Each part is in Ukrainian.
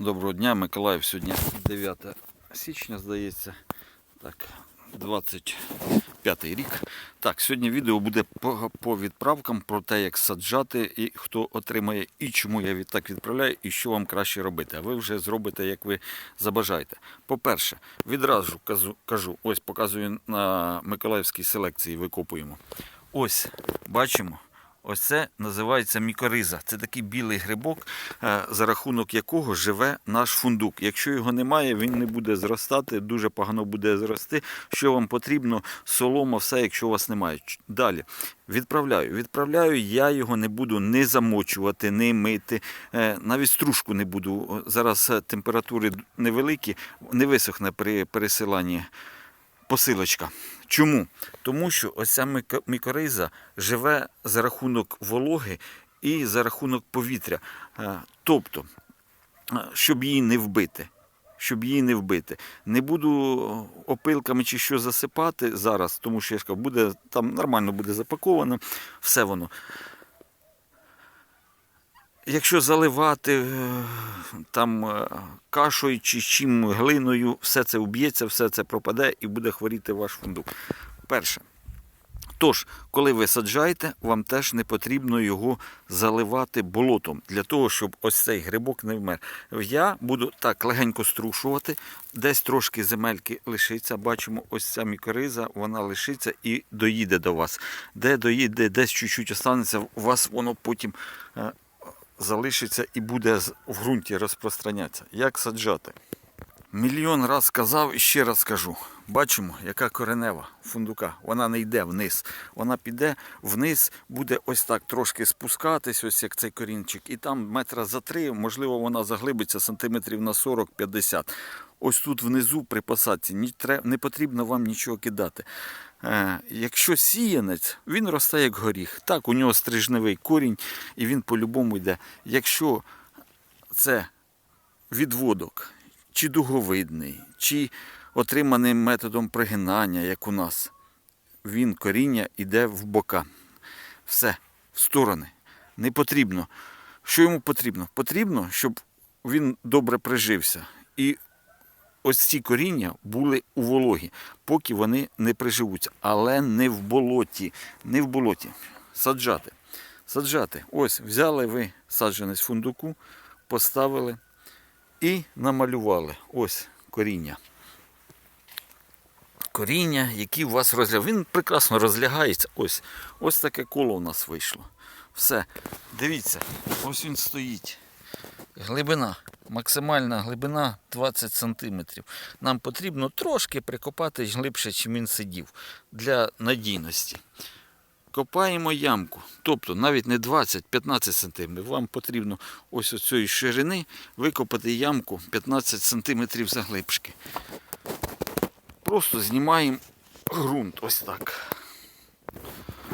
Доброго дня, Миколаїв. Сьогодні 9 січня, здається. Так, 25 рік. Так, сьогодні відео буде по, по відправкам про те, як саджати, і хто отримає, і чому я так відправляю, і що вам краще робити. А ви вже зробите, як ви забажаєте. По-перше, відразу кажу, кажу, ось показую на Миколаївській селекції, викопуємо. Ось, бачимо. Ось це називається мікориза. Це такий білий грибок, е, за рахунок якого живе наш фундук. Якщо його немає, він не буде зростати, дуже погано буде зрости. Що вам потрібно? Солома, все, якщо у вас немає. Далі. Відправляю. Відправляю, я його не буду не замочувати, не мити, е, навіть стружку не буду. Зараз е, температури невеликі, не висохне при пересиланні посилочка. Чому? Тому що ось ця мікориза живе за рахунок вологи і за рахунок повітря. Е, Тобто, е, щоб її не вбити. Щоб її не вбити. Не буду опилками чи що засипати зараз, тому що я кажу, буде, там нормально буде запаковано, все воно. Якщо заливати е, там е, кашою чи чим глиною, все це уб'ється, все це пропаде і буде хворіти ваш фундук. Перше. Тож, коли ви саджаєте, вам теж не потрібно його заливати болотом для того, щоб ось цей грибок не вмер. Я буду так легенько струшувати, десь трошки земельки лишиться. Бачимо, ось ця мікориза, вона лишиться і доїде до вас. Де доїде, десь чуть-чуть останеться, у вас воно потім е, залишиться і буде в ґрунті розпространятися. Як саджати? Мільйон раз сказав і ще раз скажу. Бачимо, яка коренева фундука. Вона не йде вниз. Вона піде вниз, буде ось так трошки спускатись, ось як цей корінчик, і там метра за три, можливо, вона заглибиться сантиметрів на 40-50. Ось тут внизу при посадці не потрібно вам нічого кидати. Е, якщо сіянець, він росте як горіх. Так, у нього стрижневий корінь, і він по-любому йде. Якщо це відводок, чи дуговидний, чи отриманий методом пригинання, як у нас, він коріння йде в бока. Все, в сторони. Не потрібно. Що йому потрібно? Потрібно, щоб він добре прижився. І ось ці коріння були у вологі, поки вони не приживуться. Але не в болоті. Не в болоті. Саджати. Саджати. Ось взяли ви саджанець фундуку, поставили і намалювали ось коріння. Коріння, які у вас розлягають. Він прекрасно розлягається. Ось, ось таке коло у нас вийшло. Все. Дивіться, ось він стоїть. Глибина. Максимальна глибина 20 см. Нам потрібно трошки прикопати глибше, чим він сидів, для надійності. Копаємо ямку, тобто навіть не 20-15 см. Вам потрібно ось цієї ширини викопати ямку 15 см заглибшки. Просто знімаємо ґрунт ось так.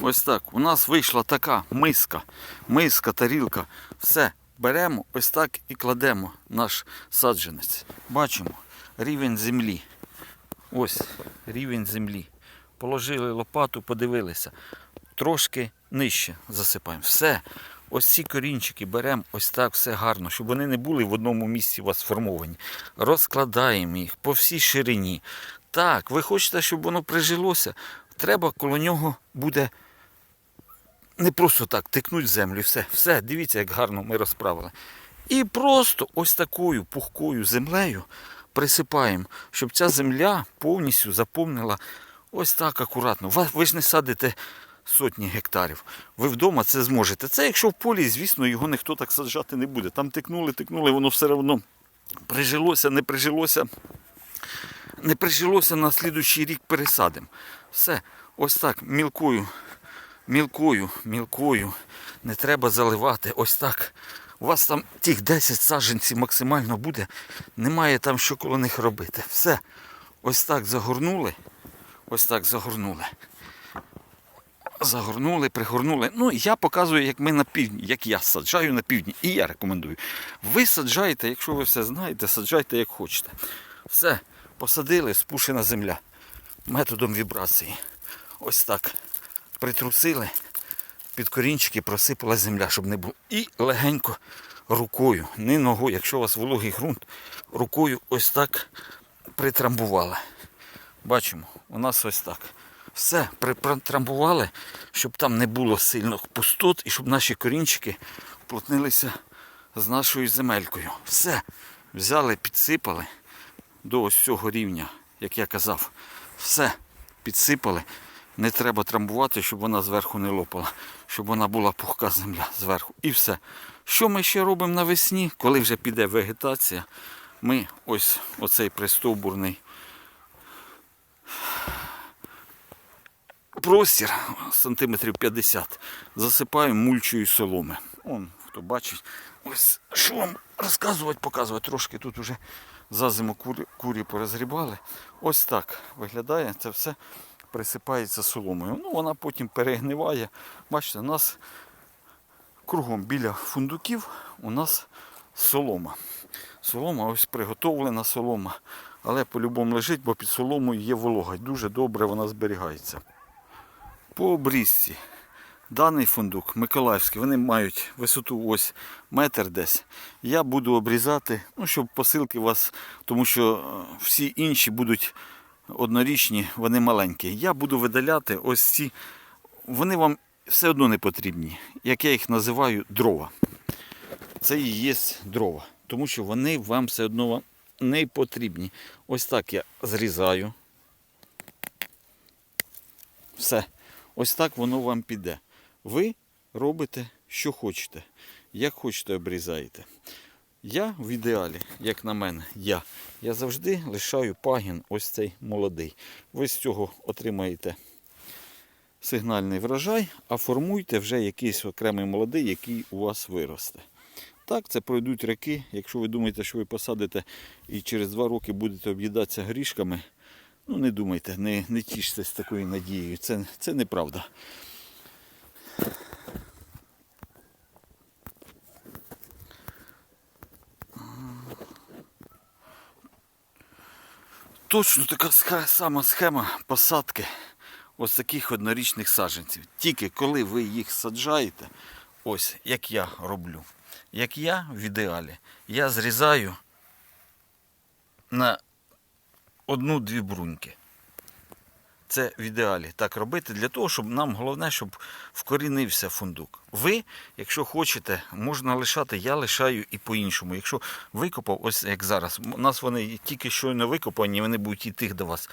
Ось так. У нас вийшла така миска, миска, тарілка. Все. Беремо ось так і кладемо наш саджанець. Бачимо рівень землі. Ось рівень землі. Положили лопату, подивилися. Трошки нижче засипаємо. Все. Ось ці корінчики беремо ось так все гарно, щоб вони не були в одному місці у вас сформовані. Розкладаємо їх по всій ширині. Так, ви хочете, щоб воно прижилося, треба коло нього буде не просто так тикнуть в землю. Все, все, дивіться, як гарно ми розправили. І просто ось такою пухкою землею присипаємо, щоб ця земля повністю заповнила ось так акуратно. Ви ж не садите сотні гектарів. Ви вдома це зможете. Це якщо в полі, звісно, його ніхто так саджати не буде. Там тикнули, тикнули, воно все одно прижилося, не прижилося. Не прижилося на слідуючий рік пересадимо. Все, ось так, мілкою, мілкою, мілкою. Не треба заливати. Ось так. У вас там тих 10 саджанців максимально буде. Немає там що коло них робити. Все. Ось так загорнули. Ось так загорнули. Загорнули, пригорнули. Ну, я показую, як ми на півдні, як я саджаю на півдні. І я рекомендую. Ви саджаєте, якщо ви все знаєте, саджайте як хочете. Все, посадили, спушена земля. Методом вібрації. Ось так. Притрусили, під корінчики просипала земля, щоб не було. І легенько рукою, не ногою, якщо у вас вологий ґрунт, рукою ось так притрамбували. Бачимо, у нас ось так. Все притрамбували, щоб там не було сильно пустот і щоб наші корінчики плотнилися з нашою земелькою. Все. Взяли, підсипали до ось цього рівня, як я казав. Все підсипали. Не треба трамбувати, щоб вона зверху не лопала, щоб вона була пухка земля зверху. І все. Що ми ще робимо навесні, коли вже піде вегетація? Ми ось оцей пристовбурний простір сантиметрів 50 засипаємо мульчою соломи. Он, хто бачить, ось що вам розказувати, показувати. Трошки тут вже за зиму курі, курі порозгрібали. Ось так виглядає. Це все присипається соломою. Ну, вона потім перегниває. Бачите, у нас кругом біля фундуків у нас солома. Солома ось приготовлена солома. Але по-любому лежить, бо під соломою є волога. Дуже добре вона зберігається. По обрізці. Даний фундук Миколаївський, вони мають висоту ось метр десь. Я буду обрізати, ну, щоб посилки у вас, тому що е, всі інші будуть однорічні, вони маленькі. Я буду видаляти ось ці, вони вам все одно не потрібні. Як я їх називаю, дрова. Це і є дрова, тому що вони вам все одно не потрібні. Ось так я зрізаю. Все. Ось так воно вам піде. Ви робите, що хочете. Як хочете, обрізаєте. Я в ідеалі, як на мене, я, я завжди лишаю пагін ось цей молодий. Ви з цього отримаєте сигнальний врожай, а формуйте вже якийсь окремий молодий, який у вас виросте. Так, це пройдуть роки. Якщо ви думаєте, що ви посадите і через два роки будете об'їдатися грішками, ну не думайте, не, не тіштесь такою надією. Це, це неправда. Точно така сама схема посадки ось таких однорічних саджанців. Тільки коли ви їх саджаєте, ось як я роблю. Як я в ідеалі, я зрізаю на одну-дві бруньки. Це в ідеалі так робити для того, щоб нам головне, щоб вкорінився фундук. Ви, якщо хочете, можна лишати, я лишаю і по-іншому. Якщо викопав, ось як зараз, у нас вони тільки щойно викопані, вони будуть йти до вас.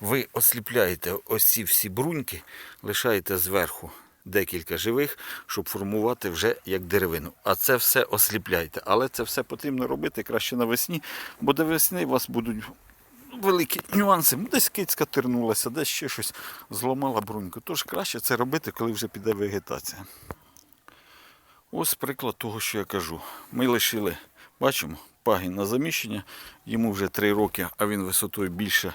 Ви осліпляєте ось ці всі бруньки, лишаєте зверху декілька живих, щоб формувати вже як деревину. А це все осліпляйте. Але це все потрібно робити краще навесні, бо до весни вас будуть великі нюанси. Десь кицька тернулася, десь ще щось зламала бруньку. Тож краще це робити, коли вже піде вегетація. Ось приклад того, що я кажу. Ми лишили, бачимо, пагін на заміщення, йому вже 3 роки, а він висотою більше,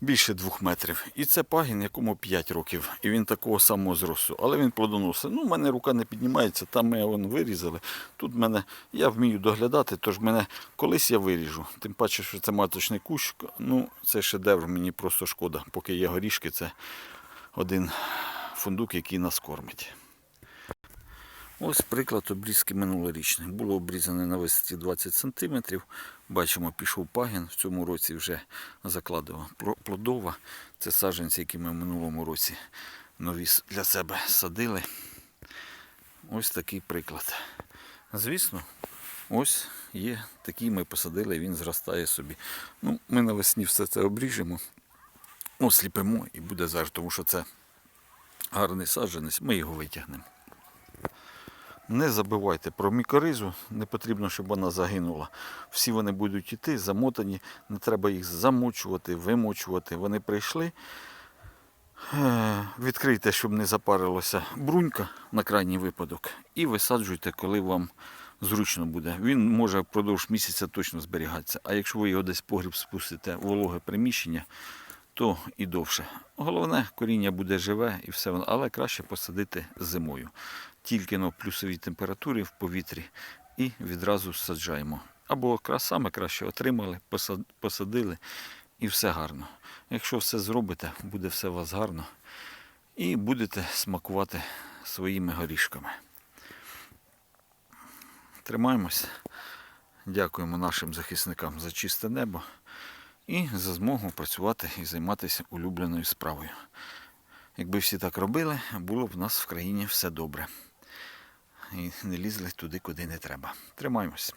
більше 2 метрів. І це пагін, якому 5 років. І він такого самого зросту. Але він плодоносить. Ну, в мене рука не піднімається, там ми його вирізали. Тут мене, я вмію доглядати, тож мене колись я виріжу. Тим паче, що це маточний кущ. Ну, це шедевр, мені просто шкода. Поки є горішки, це один фундук, який нас кормить. Ось приклад обрізки минулорічний. Було обрізане на висоті 20 см. Бачимо, пішов пагін. В цьому році вже закладова плодова. Це саджанці, які ми в минулому році нові для себе садили. Ось такий приклад. Звісно, ось є такий ми посадили, він зростає собі. Ну, ми навесні все це обріжемо, осліпимо і буде зараз, тому що це гарний саджанець, ми його витягнемо. Не забувайте про мікоризу, не потрібно, щоб вона загинула. Всі вони будуть йти, замотані, не треба їх замочувати, вимочувати. Вони прийшли. Е, Відкрийте, щоб не запарилася брунька на крайній випадок, і висаджуйте, коли вам зручно буде. Він може впродовж місяця точно зберігатися. А якщо ви його десь погріб спустите вологе приміщення, то і довше. Головне, коріння буде живе і все воно, але краще посадити зимою. Тільки на плюсовій температурі в повітрі і відразу саджаємо. Або якраз саме краще отримали, посадили і все гарно. Якщо все зробите, буде все у вас гарно і будете смакувати своїми горішками. Тримаємось. Дякуємо нашим захисникам за чисте небо і за змогу працювати і займатися улюбленою справою. Якби всі так робили, було б в нас в країні все добре. І не лізли туди, куди не треба. Тримаємось.